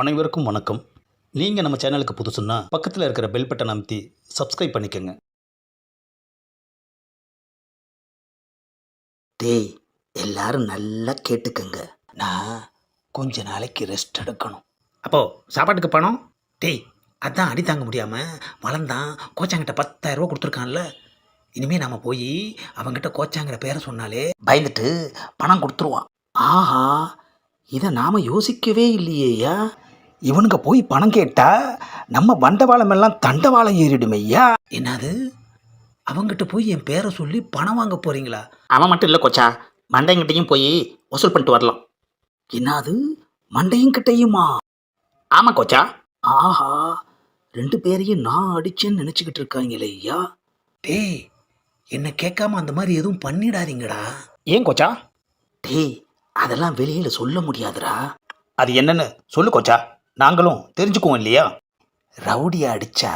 அனைவருக்கும் வணக்கம். நீங்கள் நம்ம சேனலுக்கு புதுசுன்னா பக்கத்தில் இருக்கிற பெல் பட்டன் அமைத்தி சப்ஸ்கிரைப் பண்ணிக்கோங்க. டேய் எல்லாரும் நல்லா கேட்டுக்கங்க. நான் கொஞ்ச நாளைக்கு ரெஸ்ட் எடுக்கணும். அப்போ சாப்பாட்டுக்கு பணம்? டேய் அதான் அடி தாங்க முடியாமல் வளர்ந்தான் கோச்சாங்கிட்ட பத்தாயிரம் ரூபா கொடுத்துருக்கான்ல. இனிமேல் நாம் போய் அவங்கிட்ட கோச்சாங்கிற பேரை சொன்னாலே பயந்துட்டு பணம் கொடுத்துருவான். ஆஹா இதை நாம யோசிக்கவே இல்லையேயா? இவனுங்க போய் பணம் கேட்டா நம்ம வண்டவாளம் எல்லாம் தண்டவாளம் ஏறிடுமையா என்னது? அவங்கிட்ட போய் என் பேரை சொல்லி பணம் வாங்க போறீங்களா? அவன் மட்டும் இல்லை கொச்சா. மண்டைங்கிட்டையும் போய் வசூல் பண்ணிட்டு வரலாம். என்னது? மண்டையும் கிட்டையுமா ஆமா கொச்சா. ஆஹா ரெண்டு பேரையும் நான் அடிச்சேன்னு நினச்சிக்கிட்டு இருக்காங்களே ஐயா. டேய் என்னை கேட்காம அந்த மாதிரி எதுவும் பண்ணிடாதீங்கடா. ஏன் கோச்சா? டேய் அதெல்லாம் வெளியில சொல்ல முடியாதுடா. அது என்னன்னு சொல்லு கோச்சா. நாங்களும் தெரிஞ்சுக்குவோம் இல்லையா? ரவுடியை அடித்தா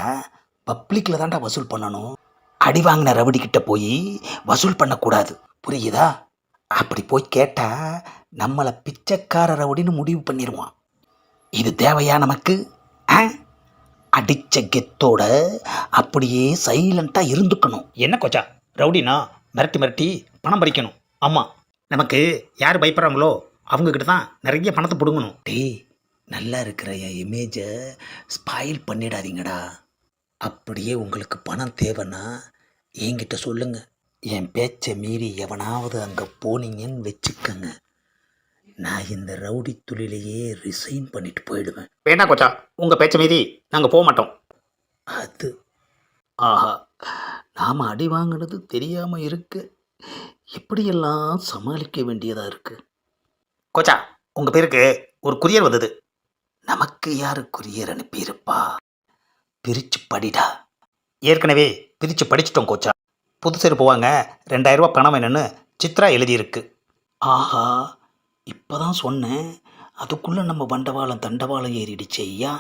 பப்ளிக்கில் தான்டா வசூல் பண்ணணும். அடி வாங்கின ரவுடி கிட்ட போய் வசூல் பண்ணக்கூடாது. புரியுதா? அப்படி போய் கேட்டால் நம்மளை பிச்சைக்கார ரவுடின்னு முடிவு பண்ணிடுவான் இது தேவையா நமக்கு? ஆ? அடித்த கெத்தோட அப்படியே சைலண்ட்டாக இருந்துக்கணும். என்ன கொச்சா? ரவுடினா மிரட்டி மிரட்டி பணம் பறிக்கணும். ஆமாம் நமக்கு யார் பயப்படுறாங்களோ அவங்கக்கிட்ட தான் நிறைய பணத்தை பிடுங்கணும். டேய் நல்லா இருக்கிற என் இமேஜை ஸ்பாயில் பண்ணிடாதீங்கடா. அப்படியே உங்களுக்கு பணம் தேவைன்னா என்கிட்ட சொல்லுங்க. என் பேச்சை மீறி எவனாவது அங்கே போனீங்கன்னு வச்சுக்கங்க. நான் இந்த ரவுடி தொழிலையே ரிசைன் பண்ணிட்டு போயிடுவேன். வேண்டாம் கோச்சா உங்கள் பேச்ச மீறி நாங்கள் போக மாட்டோம். அது ஆஹா நாம் அடி வாங்கினது தெரியாமல் இருக்கு. எப்படியெல்லாம் சமாளிக்க வேண்டியதாக இருக்கு. கோச்சா உங்கள் பேருக்கு ஒரு குரியர் வந்தது. நமக்கு யாரு குரியர் அனுப்பியிருப்பா? பிரிச்சு படிடா. ஏற்கனவே பிரித்து படிச்சிட்டோம் கோச்சா. புது செருப்பு வாங்க ரெண்டாயிரரூபா பணம் வேணும்னு சித்ரா எழுதியிருக்கு. ஆஹா இப்பதான் சொன்னேன். அதுக்குள்ளே நம்ம வண்டவாளம் தண்டவாளம் ஏறிடுச்சே ஐயா.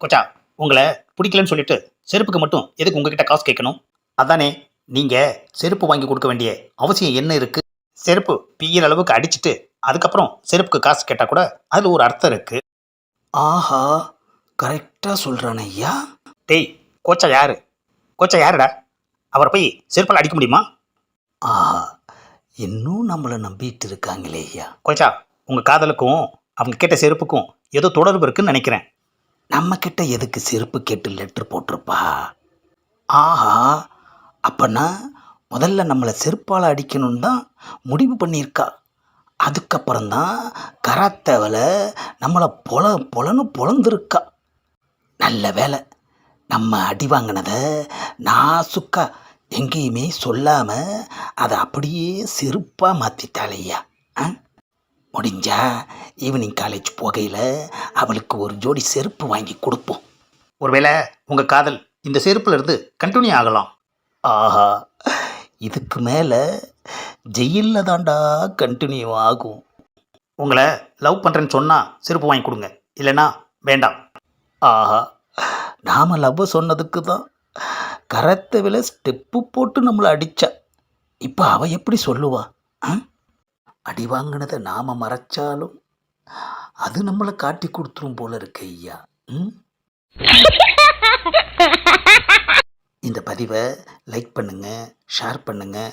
கோச்சா உங்களை பிடிக்கலன்னு சொல்லிட்டு செருப்புக்கு மட்டும் எதுக்கு உங்ககிட்ட காசு கேட்கணும்? அதானே நீங்கள் செருப்பு வாங்கி கொடுக்க வேண்டிய அவசியம் என்ன இருக்குது செருப்பு பிய்யிற அளவுக்கு அடிச்சிட்டு அதுக்கப்புறம் செருப்புக்கு காசு கேட்டால் கூட அதில் ஒரு அர்த்தம் இருக்குது ஆஹா கரெக்டாக சொல்கிறானே ஐயா. டேய் கோச்சா யார்? கோச்சா யாருடா? அவரை போய் செருப்பால் அடிக்க முடியுமா? ஆஹா இன்னும் நம்மளை நம்பிட்டு இருக்காங்களே ஐயா. கோச்சா உங்கள் காதலுக்கும் அவங்க கேட்ட செருப்புக்கும் ஏதோ தொடர்பு இருக்குன்னு நினைக்கிறேன். நம்ம கிட்ட எதுக்கு செருப்பு கேட்டு லெட்ரு போட்டிருப்பா? ஆஹா அப்பனா முதல்ல நம்மளை செருப்பால் அடிக்கணும்னு தான் முடிவு பண்ணியிருக்கா. அதுக்கப்புறம்தான் கராத்தேவலை நம்மளை பொல பொலன்னு பொழந்துருக்கா நல்ல வேலை நம்ம அடி வாங்கினதை நாசுக்கா. எங்கேயுமே சொல்லாமல் அதை அப்படியே செருப்பாக மாற்றிட்டாளையா ஆ? முடிஞ்சா ஈவினிங் காலேஜ் போகையில் அவளுக்கு ஒரு ஜோடி செருப்பு வாங்கி கொடுப்போம். ஒருவேளை உங்கள் காதல் இந்த செருப்புல இருந்து கண்டினியூ ஆகலாம். ஆஹா இதுக்கு மேலே ஜெயிலில் தாண்டா கண்டினியூ ஆகும். உங்களை லவ் பண்ணுறேன்னு சொன்னால் செருப்பு வாங்கி கொடுங்க. இல்லைன்னா வேண்டாம். ஆஹா நாம் லவ் சொன்னதுக்கு தான் கரத்தை வில ஸ்டெப்பு போட்டு நம்மளை அடித்தா இப்போ அவ எப்படி சொல்லுவா? அடி வாங்கினதை நாம் மறைச்சாலும் அது நம்மளை காட்டி கொடுத்துரும் போல இருக்கு ஐயா. ம்? இந்த பதிவை லைக் பண்ணுங்கள் ஷேர் பண்ணுங்கள்